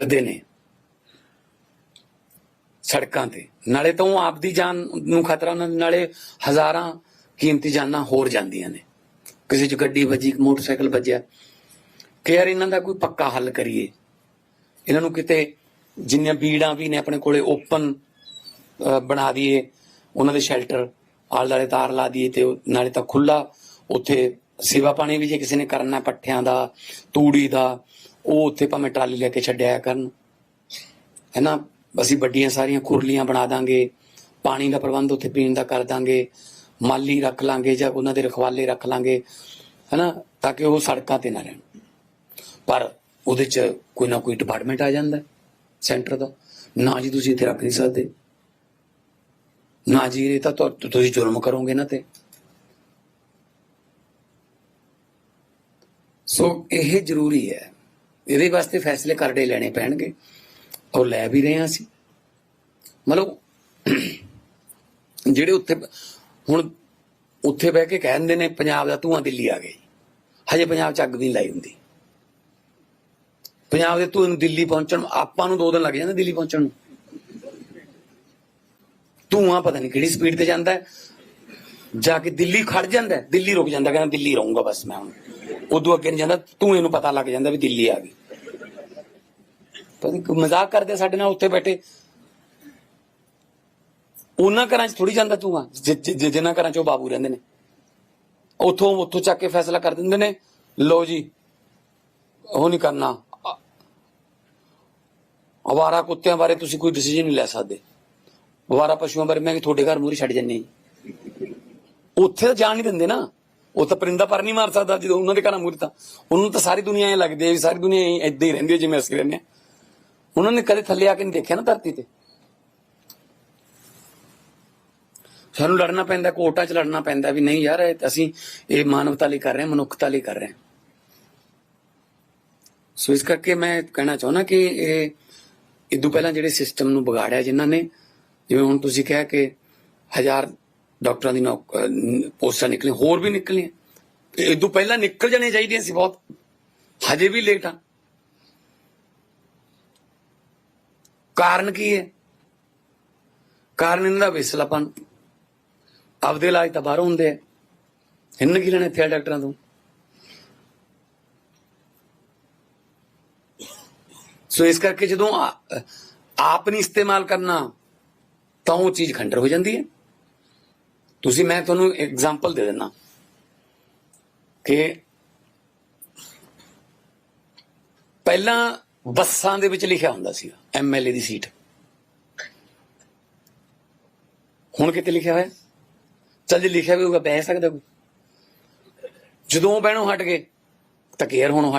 ਕਰਦੇ ਨੇ। ਸੜਕਾਂ ਤੇ। ਨਾਲੇ ਤਾਂ ਉਹ ਆਪਦੀ ਜਾਨ ਨੂੰ ਖਤਰਾ ਨਾਲੇ ਹਜ਼ਾਰਾਂ ਕੀਮਤੀ ਜਾਨਾਂ ਹੋਰ ਜਾਂਦੀਆਂ ਨੇ। ਕਿਸੇ ਚ ਗੱਡੀ ਵੱਜੀ ਮੋਟਰਸਾਈਕਲ ਵੱਜਿਆ। ਕਿ ਯਾਰ ਇਹਨਾਂ ਦਾ ਕੋਈ ਪੱਕਾ ਹੱਲ ਕਰੀਏ। ਇਹਨਾਂ ਨੂੰ ਕਿਤੇ ਜਿੰਨੀਆਂ ਬੀੜਾਂ ਵੀ ਨੇ ਆਪਣੇ ਕੋਲੇ ਓਪਨ ਬਣਾ ਦਈਏ, ਉਹਨਾਂ ਦੇ ਸ਼ੈਲਟਰ ਆਲੇ ਦੁਆਲੇ ਤਾਰ ਲਾ ਦਈਏ ਤੇ ਨਾਲੇ ਤਾਂ ਖੁੱਲਾ ਉੱਥੇ ਸੇਵਾ ਪਾਣੀ ਵੀ ਜੇ ਕਿਸੇ ਨੇ ਕਰਨਾ, ਪੱਠਿਆਂ ਦਾ, ਤੂੜੀ ਦਾ ਉਹ ਉੱਥੇ ਭਾਵੇਂ ਟਰਾਲੀ ਲੈ ਕੇ ਛੱਡਿਆ ਕਰਨ। ਹੈਨਾ? ਅਸੀਂ ਵੱਡੀਆਂ ਸਾਰੀਆਂ ਕੁਰਲੀਆਂ ਬਣਾ ਦਾਂਗੇ, ਪਾਣੀ ਦਾ ਪ੍ਰਬੰਧ ਉੱਥੇ ਪੀਣ ਦਾ ਕਰ ਦਾਂਗੇ, ਮਾਲੀ ਰੱਖ ਲਾਂਗੇ ਜਾਂ ਉਹਨਾਂ ਦੇ ਰਖਵਾਲੇ ਰੱਖ ਲਾਂਗੇ, ਹੈਨਾ? ਤਾਂ ਕਿ ਉਹ ਸੜਕਾਂ ਤੇ ਨਾ ਰਹਿਣ। ਪਰ ਉਹਦੇ ਚ ਕੋਈ ਨਾ ਕੋਈ ਡਿਪਾਰਟਮੈਂਟ ਆ ਜਾਂਦਾ ਸੈਂਟਰ ਦਾ। ਨਾ ਜੀ ਤੁਸੀਂ ਇੱਥੇ ਰੱਖ ਨਹੀਂ ਸਕਦੇ। ਨਾ ਜੀ ਇਹ ਤਾਂ, ਤੁਸੀਂ ਜ਼ੁਲਮ ਕਰੋਗੇ ਨਾ ਤੇ। ਸੋ ਇਹ ਜ਼ਰੂਰੀ ਹੈ। ਇਹਦੇ ਵਾਸਤੇ ਫੈਸਲੇ ਕਰੜੇ ਲੈਣੇ ਪੈਣਗੇ। ਔਰ ਲੈ ਵੀ ਰਹੇ ਹਾਂ ਅਸੀਂ। ਮਤਲਬ ਜਿਹੜੇ ਉੱਥੇ, ਹੁਣ ਉੱਥੇ ਬਹਿ ਕੇ ਕਹਿੰਦੇ ਨੇ, ਪੰਜਾਬ ਦਾ ਧੂਆਂ ਦਿੱਲੀ ਆ ਗਈ ਹਜੇ ਪੰਜਾਬ ਚ ਅੱਗ ਨਹੀਂ ਲਾਈ ਹੁੰਦੀ। ਪੰਜਾਬ ਦੇ ਧੂਏ ਨੂੰ ਦਿੱਲੀ ਪਹੁੰਚਣ ਆਪਾਂ ਨੂੰ ਦੋ ਦਿਨ ਲੱਗ ਜਾਂਦੇ ਦਿੱਲੀ ਪਹੁੰਚਣ ਨੂੰ। ਧੂਆਂ ਪਤਾ ਨਹੀਂ ਕਿਹੜੀ ਸਪੀਡ ਤੇ ਜਾਂਦਾ ਹੈ। ਜਾ ਕੇ ਦਿੱਲੀ ਖੜ ਜਾਂਦਾ ਦਿੱਲੀ ਰੁਕ ਜਾਂਦਾ ਕਹਿੰਦਾ ਦਿੱਲੀ ਰਹੂੰਗਾ ਬਸ ਮੈਂ ਹੁਣ। ਉਦੋਂ ਅੱਗੇ ਨਹੀਂ ਜਾਂਦਾ ਧੂਏ ਨੂੰ ਪਤਾ ਲੱਗ ਜਾਂਦਾ ਵੀ ਦਿੱਲੀ ਆ ਗਈ। ਪਤਾ ਮਜ਼ਾਕ ਕਰਦੇ ਸਾਡੇ ਨਾਲ ਉੱਥੇ ਬੈਠੇ। ਉਹਨਾਂ ਘਰਾਂ 'ਚ ਥੋੜੀ ਜਾਂਦਾ ਧੂਆਂ ਜਿ- ਜਿਨ੍ਹਾਂ ਘਰਾਂ 'ਚ ਉਹ ਬਾਬੂ ਰਹਿੰਦੇ ਨੇ। ਉੱਥੋਂ ਉੱਥੋਂ ਚੱਕ ਕੇ ਫੈਸਲਾ ਕਰ ਦਿੰਦੇ ਨੇ ਲੋ ਜੀ, ਉਹ ਨਹੀਂ ਕਰਨਾ। ਅਵਾਰਾ ਕੁੱਤਿਆਂ ਬਾਰੇ ਤੁਸੀਂ ਕੋਈ ਡਿਸੀਜਨ ਨਹੀਂ ਲੈ ਸਕਦੇ। ਅਵਾਰਾ ਪਸ਼ੂਆਂ ਬਾਰੇ ਮੈਂ ਕਿ ਤੁਹਾਡੇ ਘਰ ਮੂਹਰੇ ਛੱਡ ਜੰਨੇ ਉੱਥੇ ਤਾਂ ਜਾਣ ਨਹੀਂ ਦਿੰਦੇ ਨਾ। ਉਹ ਤਾਂ ਪਰਿੰਦਾ ਪਰ ਨਹੀਂ ਮਾਰ ਸਕਦਾ ਜਦੋਂ ਉਹਨਾਂ ਦੇ ਘਰਾਂ ਮੂਹਰੇ ਤਾਂ। ਉਹਨਾਂ ਤਾਂ ਸਾਰੀ ਦੁਨੀਆ ਐ ਲੱਗਦੀ ਹੈ ਵੀ ਸਾਰੀ ਦੁਨੀਆ ਏਦਾਂ ਹੀ ਰਹਿੰਦੀ ਹੈ ਜਿਵੇਂ ਅਸੀਂ ਰਹਿੰਦੇ ਹਾਂ। ਉਹਨਾਂ ਨੇ ਕਦੇ ਥੱਲੇ ਆ ਕੇ ਨਹੀਂ ਦੇਖਿਆ ਨਾ ਧਰਤੀ ਤੇ। ਸਾਨੂੰ ਲੜਨਾ ਪੈਂਦਾ, ਕੋਰਟਾਂ 'ਚ ਲੜਨਾ ਪੈਂਦਾ ਵੀ ਨਹੀਂ ਯਾਰ ਅਸੀਂ ਇਹ ਮਾਨਵਤਾ ਲਈ ਕਰ ਰਹੇ ਹਾਂ, ਮਨੁੱਖਤਾ ਲਈ ਕਰ ਰਹੇ ਹਾਂ। ਸੋ ਇਸ ਕਰਕੇ ਮੈਂ ਕਹਿਣਾ ਚਾਹੁੰਦਾ ਕਿ ਇਹ ਇਦੋਂ ਪਹਿਲਾਂ ਜਿਹੜੇ ਸਿਸਟਮ ਨੂੰ ਵਿਗਾੜਿਆ ਜਿਨ੍ਹਾਂ ਨੇ, ਜਿਵੇਂ ਹੁਣ ਤੁਸੀਂ ਕਿਹਾ ਕਿ ਹਜ਼ਾਰ ਡਾਕਟਰਾਂ ਦੀ ਨੌਕ- ਪੋਸਟਾਂ ਨਿਕਲੀਆਂ, ਹੋਰ ਵੀ ਨਿਕਲੀਆਂ। ਇਦੋਂ ਪਹਿਲਾਂ ਨਿਕਲ ਜਾਣੀਆਂ ਚਾਹੀਦੀਆਂ ਸੀ ਬਹੁਤ। ਹਜੇ ਵੀ ਲੇਟ ਆ। ਕਾਰਨ ਕੀ ਹੈ? ਕਾਰਨ ਇਹਨਾਂ ਦਾ ਵਿਸਲਾਪਨ। ਆਪਦੇ ਇਲਾਜ ਤਾਂ ਬਾਹਰੋਂ ਹੁੰਦੇ ਆ। ਇਹਨਾਂ ਕੀ ਲੈਣਾ ਇੱਥੇ ਵਾਲੇ ਡਾਕਟਰਾਂ ਤੋਂ? ਸੋ ਇਸ ਕਰਕੇ ਜਦੋਂ ਆਪ ਨਹੀਂ ਇਸਤੇਮਾਲ ਕਰਨਾ, ਤਾਂ ਉਹ ਚੀਜ਼ ਖੰਡਰ ਹੋ ਜਾਂਦੀ ਹੈ। ਤੁਸੀਂ, ਮੈਂ ਤੁਹਾਨੂੰ ਐਗਜ਼ਾਮਪਲ ਦੇ ਦਿੰਦਾ ਕਿ ਪਹਿਲਾਂ ਬੱਸਾਂ ਦੇ ਵਿੱਚ ਲਿਖਿਆ ਹੁੰਦਾ ਸੀ ਐਮਐਲਏ ਦੀ ਸੀਟ। ਹੁਣ ਕਿਤੇ ਲਿਖਿਆ ਹੋਇਆ? ਚੱਲ ਜੇ ਲਿਖਿਆ ਵੀ ਹੋਊਗਾ, ਬਹਿ ਸਕਦਾ ਕੋਈ। ਜਦੋਂ ਉਹ ਬਹਿਣੋਂ ਹਟ ਗਏ, ਤਾਂ ਕੇਅਰ ਹੋਣੋਂ ਹਟ